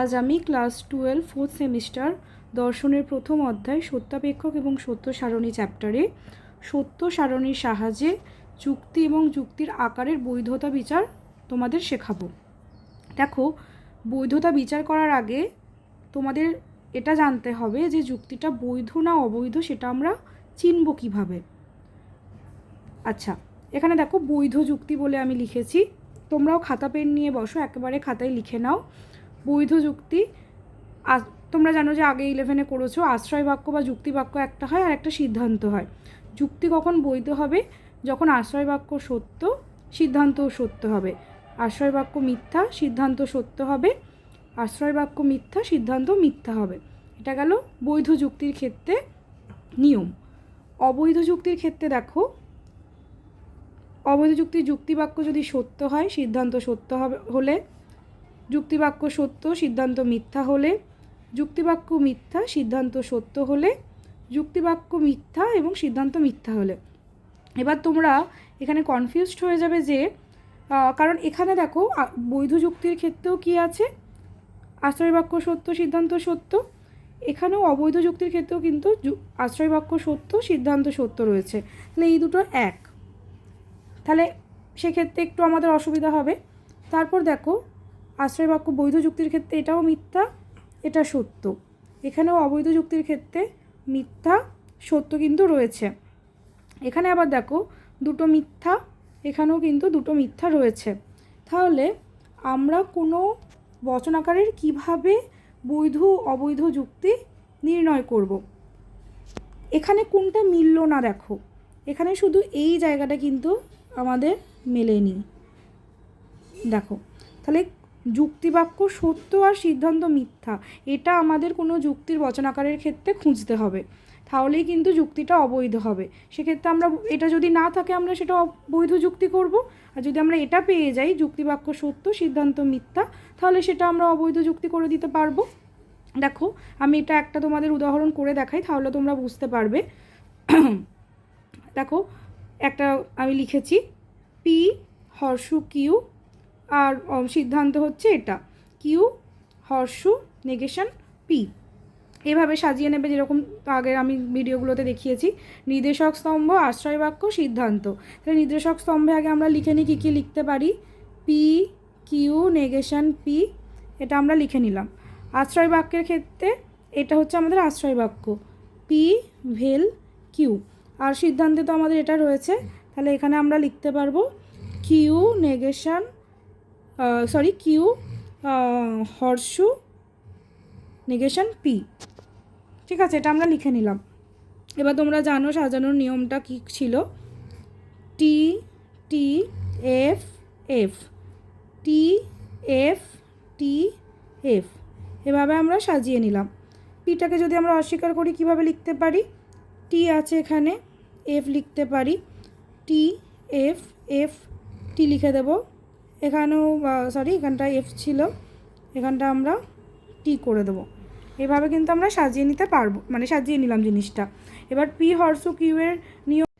আজ আমি class twelve, fourth semester, দর্শনের প্রথম অধ্যায়, সত্যাপেক্ষক এবং সত্য সারণী চ্যাপ্টারে। সত্য সারণীর সাহায্যে যুক্তি এবং যুক্তির আকারের বৈধতা বিচার তোমাদের শেখাবো। দেখো, বৈধতা বিচার করার আগে তোমাদের এটা জানতে হবে যে যুক্তিটা বৈধ না অবৈধ সেটা আমরা চিনব কীভাবে। আচ্ছা এখানে দেখো, বৈধ যুক্তি বলে আমি লিখেছি। তোমরাও খাতা পেন নিয়ে বসো, একেবারে খাতায় লিখে নাও। বৈধ যুক্তি তোমরা জানো যে আগে ইলেভেনে করেছ আশ্রয় বাক্য বা যুক্তি বাক্য একটা হয় আর একটা সিদ্ধান্ত হয়। যুক্তি কখন বৈধ হবে? যখন আশ্রয় বাক্য সত্য সিদ্ধান্তও সত্য হবে। আশ্রয় বাক্য মিথ্যা, সিদ্ধান্ত সত্য হবে। আশ্রয় বাক্য মিথ্যা, সিদ্ধান্ত মিথ্যা হবে। এটা গেল বৈধ যুক্তির ক্ষেত্রে নিয়ম। অবৈধ যুক্তির ক্ষেত্রে দেখো, অবৈধ যুক্তির বাক্য যদি সত্য হয়, সিদ্ধান্ত সত্য হবে হলে যুক্তিবাক্য সত্য, সিদ্ধান্ত মিথ্যা হলে। যুক্তিবাক্য মিথ্যা, সিদ্ধান্ত সত্য হলে। যুক্তিবাক্য মিথ্যা এবং সিদ্ধান্ত মিথ্যা হলে। এবার তোমরা এখানে কনফিউজড হয়ে যাবে যে কারণ এখানে দেখো বৈধ যুক্তির ক্ষেত্রেও কি আছে? আশ্রয় বাক্য সত্য, সিদ্ধান্ত সত্য। এখানেও অবৈধ যুক্তির ক্ষেত্রেও কিন্তু যু- আশ্রয় বাক্য সত্য, সিদ্ধান্ত সত্য রয়েছে। তাহলে এই দুটো এক। তাহলে সেক্ষেত্রে একটু আমাদের অসুবিধা হবে। তারপর দেখো আশ্রয় বাক্য বৈধ যুক্তির ক্ষেত্রে এটাও মিথ্যা, এটা সত্য। এখানেও অবৈধ যুক্তির ক্ষেত্রে মিথ্যা, সত্য কিন্তু রয়েছে। এখানে আবার দেখো, দুটো মিথ্যা, এখানেও কিন্তু দুটো মিথ্যা রয়েছে। তাহলে আমরা কোনো বচনাকারের কীভাবে বৈধ, অবৈধ যুক্তি নির্ণয় করব? এখানে কোনটা মিলল না দেখো। এখানে শুধু এই জায়গাটা কিন্তু আমাদের মেলেনি। দেখো, তাহলে যুক্তিবাক্য সত্য আর সিদ্ধান্ত মিথ্যা। এটা আমাদের কোনো যুক্তির বচনাকারের ক্ষেত্রে খুঁজতে হবে। তাহলেই কিন্তু যুক্তিটা অবৈধ হবে। সেক্ষেত্রে আমরা এটা যদি না থাকে, আমরা সেটা অবৈধ যুক্তি করব। আর যদি আমরা এটা পেয়ে যাই, যুক্তিবাক্য সত্য, সিদ্ধান্ত মিথ্যা, তাহলে সেটা আমরা অবৈধ যুক্তি করে দিতে পারব। দেখো, আমি এটা একটা তোমাদের উদাহরণ করে দেখাই, তাহলে তোমরা বুঝতে পারবে। দেখো, একটা আমি লিখেছি, পি হর্ষু কিউ আর সিদ্ধান্ত হচ্ছে এটা। কিউ হর্ষু, নেগেশন পি এভাবে সাজিয়ে নেবে যেরকম আগের আমি ভিডিওগুলোতে দেখিয়েছি। নির্দেশক স্তম্ভ আশ্রয় বাক্য সিদ্ধান্ত। তাহলে নির্দেশক স্তম্ভে আগে আমরা লিখে নিই কী কী লিখতে পারি। পি কিউ নেগেশন পি এটা আমরা লিখে নিলাম। আশ্রয় বাক্যের ক্ষেত্রে এটা হচ্ছে আমাদের আশ্রয় বাক্য পি ভেল কিউ আর সিদ্ধান্তে তো আমাদের এটা রয়েছে। তাহলে এখানে আমরা লিখতে পারব কিউ নেগেশন সরি কিউ হর্ষু নেগেশন পি ঠিক আছে, এটা আমরা লিখে নিলাম। এবার তোমরা জানো সাজানোর নিয়মটা কী ছিল? T T F F T F T F এভাবে আমরা সাজিয়ে নিলাম। পিটাকে যদি আমরা অস্বীকার করি, কীভাবে লিখতে পারি? টি আছে এখানে এফ লিখতে পারি। টি এফ এফ টি লিখে দেব। এখানেও সরি এখানটা এফ ছিল। এখানটা আমরা টি করে দেবো। এভাবে কিন্তু আমরা সাজিয়ে নিতে পারব মানে সাজিয়ে নিলাম জিনিসটা। এবার পি হর্সু কিউয়ের নিয়ম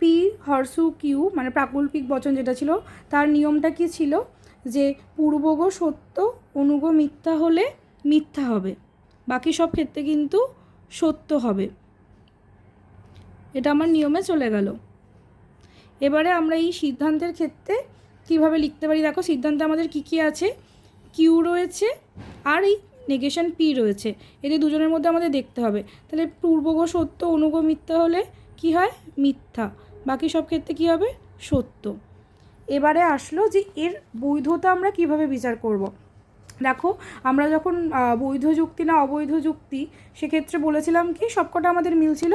পি হর্সু কিউ মানে প্রাকল্পিক বচন যেটা ছিল, তার নিয়মটা কি ছিল? যে পূর্বগ সত্য, অনুগ মিথ্যা হলে মিথ্যা হবে। বাকি সব ক্ষেত্রে কিন্তু সত্য হবে। এটা আমার নিয়মে চলে গেল। এবারে আমরা এই সিদ্ধান্তের ক্ষেত্রে কীভাবে লিখতে পারি? দেখো, সিদ্ধান্তে আমাদের কি কি আছে? কিউ রয়েছে আর এই নেগেশন পি রয়েছে। এদের দুজনের মধ্যে আমাদের দেখতে হবে। তাহলে পূর্বগ সত্য, অনুগ মিথ্যা হলে কি হয়? মিথ্যা। বাকি সব ক্ষেত্রে কি হবে? সত্য। এবারে আসলো যে এর বৈধতা আমরা কীভাবে বিচার করব। দেখো, আমরা যখন বৈধ যুক্তি না অবৈধ যুক্তি, সেক্ষেত্রে বলেছিলাম কি, সবকটা আমাদের মিলছিল।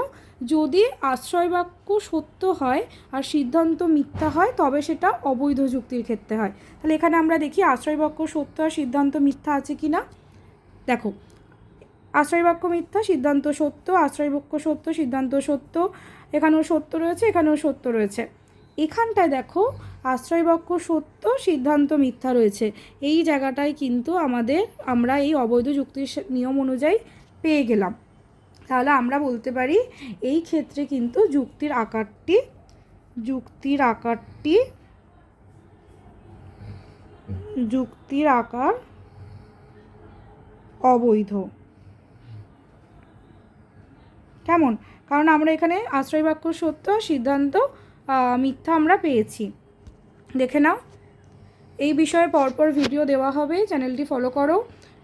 যদি আশ্রয় বাক্য সত্য হয় আর সিদ্ধান্ত মিথ্যা হয়, তবে সেটা অবৈধ যুক্তির ক্ষেত্রে হয়। তাহলে এখানে আমরা দেখি আশ্রয় বাক্য সত্য আর সিদ্ধান্ত মিথ্যা আছে কি না? দেখো আশ্রয় বাক্য মিথ্যা, সিদ্ধান্ত সত্য আশ্রয় বাক্য সত্য, সিদ্ধান্ত সত্য, এখানেও সত্য রয়েছে, এখানেও সত্য রয়েছে। এখানটায় দেখো আশ্রয় বাক্য সত্য, সিদ্ধান্ত মিথ্যা রয়েছে। এই জায়গাটায় কিন্তু আমাদের, আমরা এই অবৈধ যুক্তির নিয়ম অনুযায়ী পেয়ে গেলাম। তাহলে আমরা বলতে পারি, এই ক্ষেত্রে কিন্তু যুক্তির আকারটি যুক্তির আকারটি, যুক্তির আকার অবৈধ। কেমন? কারণ আমরা এখানে আশ্রয় বাক্য সত্য, সিদ্ধান্ত মিথ্যা আমরা পেয়েছি। দেখে নাও। এই বিষয়ে পরপর ভিডিও দেওয়া হবে। চ্যানেলটি ফলো করো।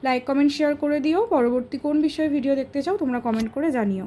লাইক কমেন্ট শেয়ার করে দিও। পরবর্তী কোন বিষয়ে ভিডিও দেখতে চাও, তোমরা কমেন্ট করে জানিও।